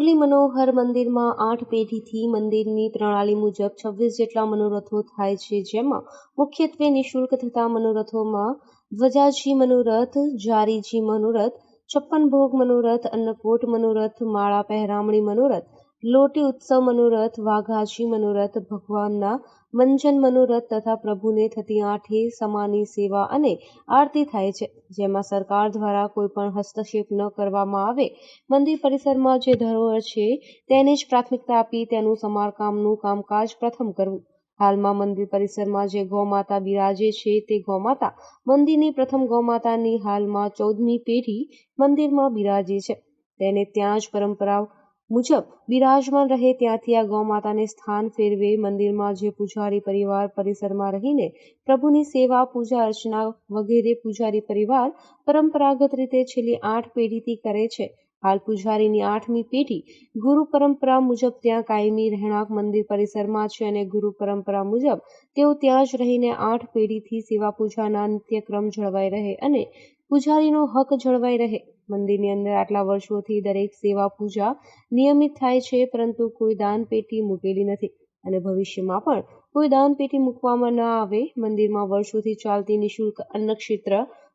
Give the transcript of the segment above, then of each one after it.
મુરલી મનોહર મંદિરમાં આઠ પેઢીથી મંદિરની પ્રણાલી મુજબ છવ્વીસ જેટલા મનોરથો થાય છે, જેમાં મુખ્યત્વે નિઃશુલ્ક થતા મનોરથોમાં ધ્વજાજી મનોરથ, જારીજી મનોરથ, છપ્પન ભોગ મનોરથ, અન્નકોટ મનોરથ, માળા પહેરામણી મનોરથ, લોટી ઉત્સવ મનોરથ, વાઘાજી મનોરથ, ભગવાનના મંજન મનોરથ તથા પ્રભુને થતી આઠે સમાની સેવા અને આરતી થાય છે. જેમાં સરકાર દ્વારા કોઈ પણ હસ્તક્ષેપ ન કરવામાં આવે, મંદિર પરિસરમાં જે ધરોહર છે તેને જ પ્રાથમિકતા આપી તેનું સમારકામનું કામકાજ પ્રથમ કરવું. હાલમાં મંદિર પરિસરમાં જે ગૌમાતા બિરાજે છે તે ગૌમાતા મંદિરની પ્રથમ ગૌમાતાની હાલમાં ચૌદમી પેઢી મંદિરમાં બિરાજે છે. તેને ત્યાં જ પરંપરા મુજબ બિરાજમાન રહે ત્યાંથી આ ગૌમાતાને સ્થાન ફેરવે, મંદિરમાં જે પૂજારી પરિવાર પરિસરમાં રહીને પ્રભુની સેવા, પૂજા અર્ચના વગેરે પૂજારી પરિવાર પરંપરાગત રીતે છેલ્લી આઠ પેઢીથી કરે છે. હાલ પૂજારીની આઠમી પેઢી ગુરુ પરંપરા મુજબ ત્યાં કાયમી રહેણાંક મંદિર પરિસરમાં છે અને ગુરુ પરંપરા મુજબ તેઓ ત્યાં જ રહીને આઠ પેઢીથી સેવા પૂજાના નિત્યક્રમ જળવાઈ રહે અને પૂજારીનો હક જળવાઈ રહે. મંદિરની અંદર આટલા વર્ષોથી દરેક સેવા પૂજા નિયમિત થાય છે, પરંતુ કોઈ દાન પેટી મૂકેલી નથી. અને ભવિષ્યમાં પણ કોઈ દાન પેટી મૂકવામાં ન આવે, મંદિરમાં વર્ષોથી ચાલતી નિઃશુલ્ક અન્નક્ષેત્ર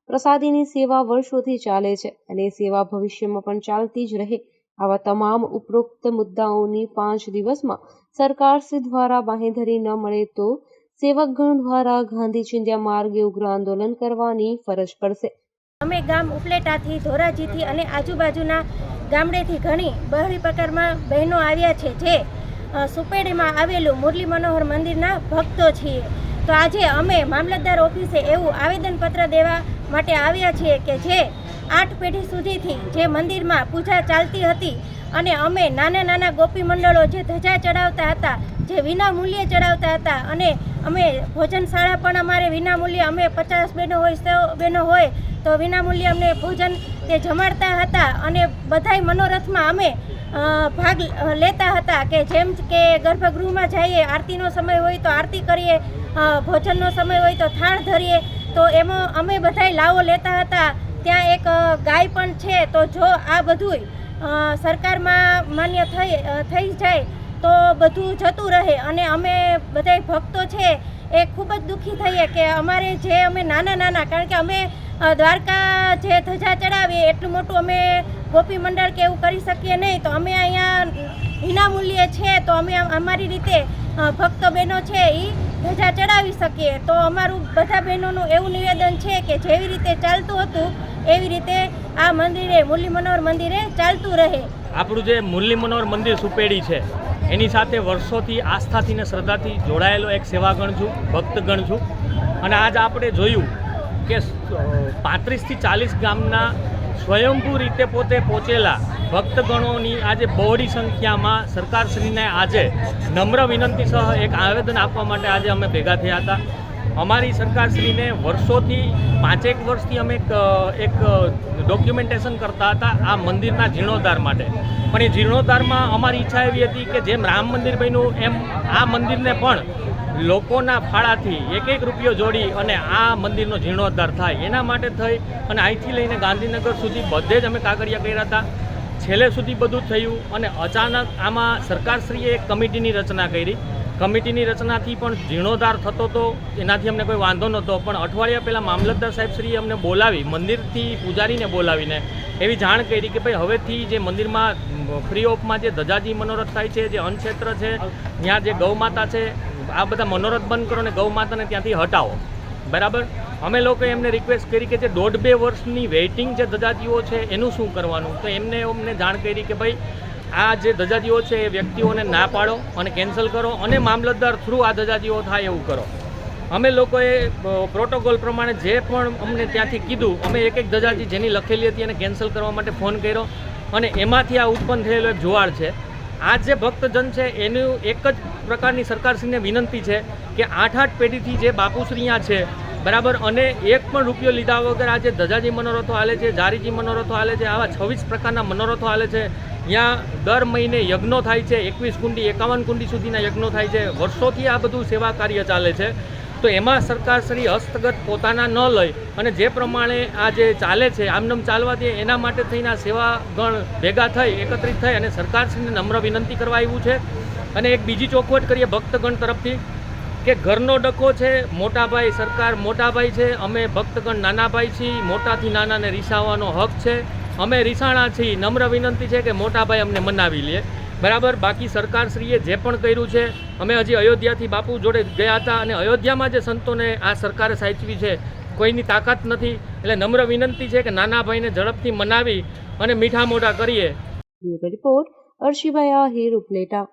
પ્રસાદીની સેવા વર્ષોથી ચાલે છે અને સેવા ભવિષ્યમાં પણ ચાલતી જ રહે. આવા તમામ ઉપરોક્ત મુદ્દાઓની પાંચ દિવસમાં સરકારશ્રી દ્વારા બાંહેધરી ન મળે તો સેવકગણ દ્વારા ગાંધી ચિંધ્યા માર્ગે ઉગ્ર આંદોલન કરવાની ફરજ પડશે. અમે ગામ ઉપલેટાથી, ધોરાજીથી અને આજુબાજુના ગામડેથી ઘણી બહરી પ્રકારમાં બહેનો આવ્યા છે જે સુપેડીમાં આવેલું મુરલી મનોહર મંદિરના ભક્તો છીએ. તો આજે અમે મામલતદાર ઓફિસે એવું આવેદનપત્ર દેવા માટે આવ્યા છીએ કે જે આઠ પેઢી સુધીથી જે મંદિરમાં પૂજા ચાલતી હતી અને અમે નાના નાના ગોપી મંડળો જે ધજા ચડાવતા હતા, જે વિના મૂલ્યે ચડાવતા હતા અને અમે ભોજનશાળા પણ અમારે વિનામૂલ્યે, અમે પચાસ બહેનો હોય, સો બહેનો હોય, તો વિનામૂલ્યે અમને ભોજન તે જમાડતા હતા અને બધાય મનોરથમાં અમે ભાગ લેતા હતા કે જેમ કે ગર્ભગૃહમાં જઈએ, આરતીનો સમય હોય તો આરતી કરીએ ભોજનનો સમય હોય તો થાળ ધરીએ, તો એમાં અમે બધાય લાવો લેતા હતા. ત્યાં એક ગાય પણ છે, તો જો આ બધુંય સરકારમાં માન્ય થઈ થઈ જાય તો બધું જતું રહે અને અમે બધાય ભક્તો છે એ ખૂબ જ દુઃખી થઈએ કે અમારે જે અમે નાના નાના, કારણ કે અમે દ્વારકા જે ધજા ચડાવીએ એટલું મોટું અમે ગોપી મંડળ કે એવું કરી શકીએ નહીં. તો અમે અહીંયા વિનામૂલ્યે છે તો અમે અમારી રીતે ભક્તો બહેનો છે એ ધજા ચડાવી શકીએ. તો અમારું બધા બહેનોનું એવું નિવેદન છે કે જેવી રીતે ચાલતું હતું, એવી રીતે આ મંદિરે મુરલી મનોહર મંદિરે ચાલતું રહે. આપણું જે મુરલી મનોહર મંદિર સુપેડી છે એની સાથે વર્ષોથી આસ્થાથી ને શ્રદ્ધાથી જોડાયેલો એક સેવાગણ છું, ભક્તગણ છું. અને આજ આપણે જોયું કે પાંત્રીસથી ચાલીસ ગામના સ્વયંભૂ રીતે પોતે પહોંચેલા ભક્તગણોની આજે બહોળી સંખ્યામાં સરકારશ્રીને આજે નમ્ર વિનંતી સહ એક આવેદન આપવા માટે આજે અમે ભેગા થયા હતા. અમારી સરકારશ્રીને વર્ષોથી, પાંચેક વર્ષથી અમે એક ડોક્યુમેન્ટેશન કરતા હતા આ મંદિરના જીર્ણોદ્ધાર માટે. પણ એ જીર્ણોદ્ધારમાં અમારી ઈચ્છા એવી હતી કે જેમ રામ મંદિર બન્યું, એમ આ મંદિરને પણ લોકોના ફાળાથી એક એક રૂપિયો જોડી અને આ મંદિરનો જીર્ણોદ્ધાર થાય. એના માટે થઈ અને અહીંથી લઈને ગાંધીનગર સુધી બધે જ અમે કાગળિયા કર્યા હતા. છેલ્લે સુધી બધું થયું અને અચાનક આમાં સરકારશ્રીએ એક કમિટીની રચના કરી. કમિટીની રચનાથી પણ જીર્ણોદ્ધાર થતો હતો એનાથી અમને કોઈ વાંધો નહોતો, પણ અઠવાડિયા પહેલાં મામલતદાર સાહેબશ્રીએ અમને બોલાવી, મંદિરથી પૂજારીને બોલાવીને એવી જાણ કરી કે ભાઈ હવેથી જે મંદિરમાં ફ્રી ઓફમાં જે ધજાજી મનોરથ થાય છે, જે અન્નક્ષેત્ર છે, ત્યાં જે ગૌમાતા છે, આ બધા મનોરથ બંધ કરો ને ગૌમાતાને ત્યાંથી હટાવો. બરાબર? અમે લોકોએ એમને રિક્વેસ્ટ કરી કે જે દોઢ બે વર્ષની વેઇટિંગ જે ધજાજીઓ છે, એનું શું કરવાનું? તો એમને અમને જાણ કરી કે ભાઈ આ જે ધજાજીઓ છે એ વ્યક્તિઓને ના પાડો અને કેન્સલ કરો અને મામલતદાર થ્રુ આ ધજાજીઓ થાય એવું કરો. અમે લોકોએ પ્રોટોકોલ પ્રમાણે જે પણ અમને ત્યાંથી કીધું, અમે એક એક ધજાજી જેની લખેલી હતી એને કેન્સલ કરવા માટે ફોન કર્યો અને એમાંથી આ ઉત્પન્ન થયેલો એક જુવાળ છે. આ જે ભક્તજન છે એનું એક જ પ્રકારની સરકારશ્રીને વિનંતી છે કે આઠ આઠ પેઢીથી જે બાપુશ્રી અહીંયા છે બરાબર? અને એક પણ રૂપિયો લીધા વગર આજે ધજાજી મનોરથો હાલે છે, જારીજી મનોરથો હાલે છે, આવા છવ્વીસ પ્રકારના મનોરથો હાલે છે. ત્યાં દર મહિને યજ્ઞો થાય છે, એકવીસ કુંડી, એકાવન કુંડી સુધીના યજ્ઞો થાય છે. વર્ષોથી આ બધું સેવા કાર્ય ચાલે છે. તો એમાં સરકારશ્રી હસ્તગત પોતાના ન લઈ અને જે પ્રમાણે આ જે ચાલે છે, આમનામ ચાલવા દે, એના માટે થઈને આ સેવાગણ ભેગા થઈ, એકત્રિત થઈ અને સરકારશ્રીને નમ્ર વિનંતી કરવા આવ્યું છે. અને એક બીજી ચોખવટ કરીએ ભક્તગણ તરફથી. કે ઘરનો ડકો છે, મોટાભાઈ સરકાર મોટાભાઈ છે, અમે ભક્તગણ નાના ભાઈ છીએ, મોટાથી નાનાને રીસાવાનો હક છે. અમે રીસાણા છીએ, નમ્ર વિનંતી છે કે મોટાભાઈ અમને મનાવી લે. બરાબર? બાકી સરકારશ્રીએ જે પણ કર્યું છે, અમે હજી અયોધ્યાથી બાપુ જોડે ગયા હતા અને અયોધ્યામાં જે સંતોને આ સરકારે સાચવી છે, કોઈની તાકાત નથી. એટલે નમ્ર વિનંતી છે કે નાના ભાઈને ઝડપથી મનાવી અને મીઠા મોઢા કરીએ. રિપોર્ટ અર્શિભાઈ આહિર ઉપલેટા.